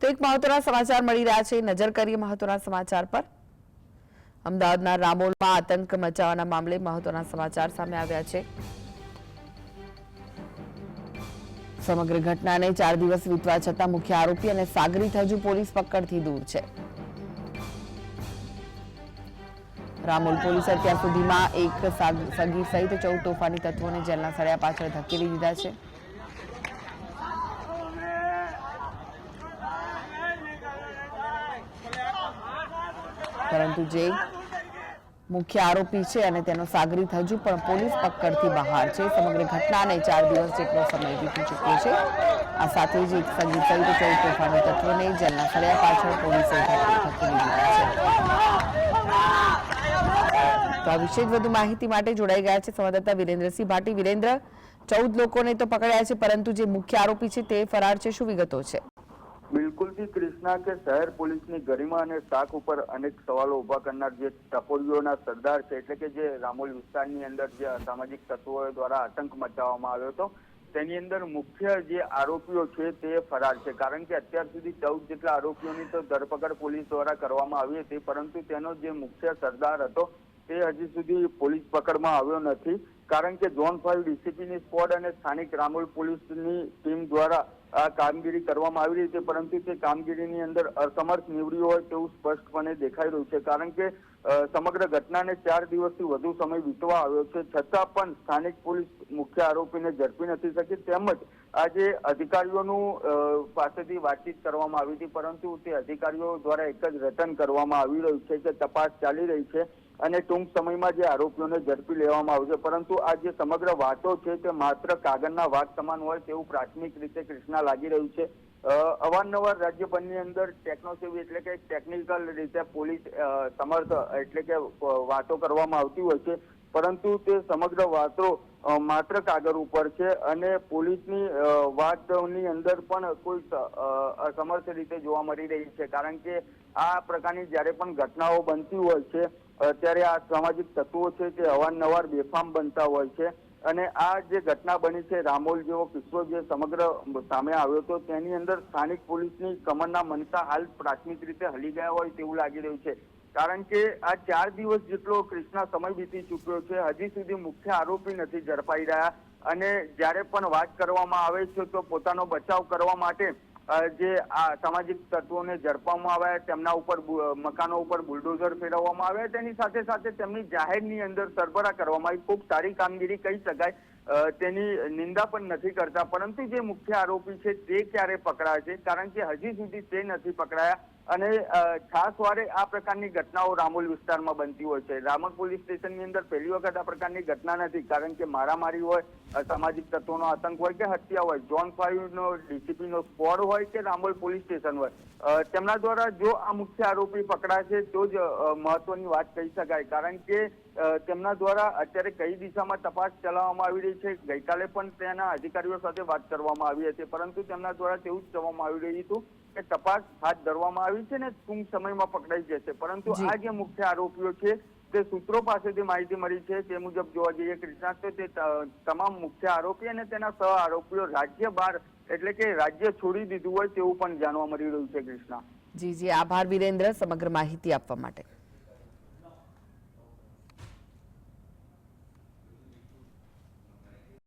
તો એક મહત્વના સમાચાર મળી રહ્યા છે. નજર કરીએ મહત્વના સમાચાર પર. અમદાવાદના રામોલમાં આતંક મચાવવાના મામલે મહત્વના સમાચાર સામે આવ્યા છે. સમગ્ર ઘટનાને ચાર દિવસ વીતવા છતાં મુખ્ય આરોપી અને સાગરીત હજુ પોલીસ પકડથી દૂર છે. રામોલ પોલીસે અત્યાર સુધીમાં એક સાગ- સહિત ચૌદ તોફાની તત્વોને જેલના સળિયા પાછળ ધકેલી દીધા છે. પરંતુ જે મુખ્ય આરોપી છે અને તેનો સાગરીત હજુ પણ પોલીસ પકડથી બહાર છે. સમગ્ર ઘટનાને ચાર દિવસ જેટલો સમય વીતી ચૂક્યો છે. આ સાથે જ એક સંગીત સહિત ચૌદ તોફાની તત્વોને જેલના ફર્યા પાછળ પોલીસે તો આ વિશે વધુ માહિતી માટે જોડાઈ ગયા છે સંવાદદાતા વિરેન્દ્રસિંહ ભાટી. વિરેન્દ્ર, ચૌદ લોકોને તો પકડ્યા છે, પરંતુ જે મુખ્ય આરોપી છે તે ફરાર છે. શું વિગતો છે? બિલકુલથી ક્રિષ્ના કે શહેર પોલીસની ગરિમા અને શાખ ઉપર અનેક સવાલો ઊભા કરનાર જે ટકોરીઓના સરદાર છે, એટલે કે જે રામોલ વિસ્તારની અંદર જે અસામાજિક તત્વો દ્વારા આતંક મચાવવામાં આવ્યો હતો, તેની અંદર મુખ્ય જે આરોપીઓ છે તે ફરાર છે. કારણ કે અત્યાર સુધી ચૌદ જેટલા આરોપીઓની તો ધરપકડ પોલીસ દ્વારા કરવામાં આવી હતી, પરંતુ તેનો જે મુખ્ય સરદાર હતો તે હજી સુધી પોલીસ પકડમાં આવ્યો નથી. કારણ કે ઝોન ફાઈવ ડીસીપીની સ્ક્વોડ અને સ્થાનિક રામોલ પોલીસની ટીમ દ્વારા આ કામગીરી કરવામાં આવી રહી છે, પરંતુ તે કામગીરીની અંદર અસમર્થ નીવડ્યું હોય તેવું સ્પષ્ટપણે દેખાઈ રહ્યું છે, કારણ કે સમગ્ર ઘટનાને ચાર દિવસથી વધુ સમય વીતવા આવ્યો છે, છતાં પણ સ્થાનિક પોલીસ મુખ્ય આરોપીને ઝડપી નથી શકી તેમજ આજે અધિકારીઓનું પાસેથી વાતચીત કરવામાં આવી હતી, પરંતુ તે અધિકારીઓ દ્વારા એક જ રટન કરવામાં આવી રહ્યું છે કે તપાસ ચાલી રહી છે. અને ટૂંક સમયમાં જે આરોપીઓને ઝડપી લેવામાં આવશે. પરંતુ આ જે સમગ્ર વાતો છે તે માત્ર કાગળના વાત સમાન હોય તેવું પ્રાથમિક રીતે કૃષ્ણા લાગી રહ્યું છે. અવારનવાર રાજ્યભરની અંદર ટેકનોસેવી એટલે કે ટેકનિકલ રીતે પોલીસ સમર્થ એટલે કે વાતો કરવામાં આવતી હોય છે. પરંતુ તે સમગ્ર વાતો માત્ર કાગળ ઉપર છે અને પોલીસની વાતની અંદર પણ કોઈ અસમર્થ રીતે જોવા મળી રહી છે. કારણ કે આ પ્રકારની જ્યારે પણ ઘટનાઓ બનતી હોય છે અ, ત્યારે આ સામાજિક તત્વો છે તે અવારનવાર બેફામ બનતા હોય છે અને આ જે ઘટના બની છે રામોલ જેવો કિસ્સો જે સમગ્ર સામે આવ્યો હતો તેની અંદર સ્થાનિક પોલીસની કમરના મનતા હાલ પ્રાથમિક રીતે હલી ગયા હોય તેવું લાગી રહ્યું છે. કારણ કે આ ચાર દિવસ જેટલો ક્રિષ્ના સમય વીતી ચૂક્યો છે હજી સુધી મુખ્ય આરોપી નથી ઝડપાઈ રહ્યા અને જ્યારે પણ વાત કરવામાં આવે છે તો પોતાનો બચાવ કરવા માટે જે આ સામાજિક તત્વોને ઝડપવામાં આવ્યા તેમના ઉપર મકાનો ઉપર બુલડોઝર ફેરવવામાં આવ્યા તેની સાથે સાથે તેમની જાહેરની અંદર સરભરા કરવામાં આવી. ખૂબ સારી કામગીરી કહી શકાય. તેની નિંદા પણ નથી કરતા. પરંતુ જે મુખ્ય આરોપી છે, તે ક્યારે પકડાય છે? કારણ કે હજી સુધી તે નથી પકડાયા. અને ખાસ વારે આ પ્રકારની ઘટનાઓ રામોલ વિસ્તારમાં બનતી હોય છે. રામોલ પોલીસ સ્ટેશનની અંદર પહેલી વખત આ પ્રકારની ઘટના નથી, કારણ કે મારામારી હોય સામાજિક તત્વોનો આતંક હોય કે હત્યા હોય ઝોન ફાઈવ નો ડીસીપી નો સ્ક્વોડ હોય કે રામોલ પોલીસ સ્ટેશન હોય. તેમના દ્વારા જો આ મુખ્ય આરોપી પકડાશે તો જ મહત્વની વાત કહી શકાય. કારણ કે તેમના દ્વારા અત્યારે કઈ દિશામાં તપાસ ચલાવવામાં આવી રહી છે? ગઈકાલે પણ તેના અધિકારીઓ સાથે વાત કરવામાં આવી હતી પરંતુ તેમના દ્વારા તેવું જ કહેવામાં આવી રહ્યું હતું કે તપાસ હાથ ધરવામાં આવી છે ને ટૂંક સમયમાં પકડાઈ જશે. પરંતુ આ જે મુખ્ય આરોપીઓ છે તે સૂત્રો પાસેથી માહિતી મળી છે. તે મુજબ જોવા જઈએ કૃષ્ણા તો તે તમામ મુખ્ય આરોપી અને તેના સહ આરોપીઓ રાજ્ય બહાર એટલે કે રાજ્ય છોડી દીધું હોય તેવું પણ જાણવા મળી રહ્યું છે કૃષ્ણા. જી જી. આભાર વિરેન્દ્ર સમગ્ર માહિતી આપવા માટે.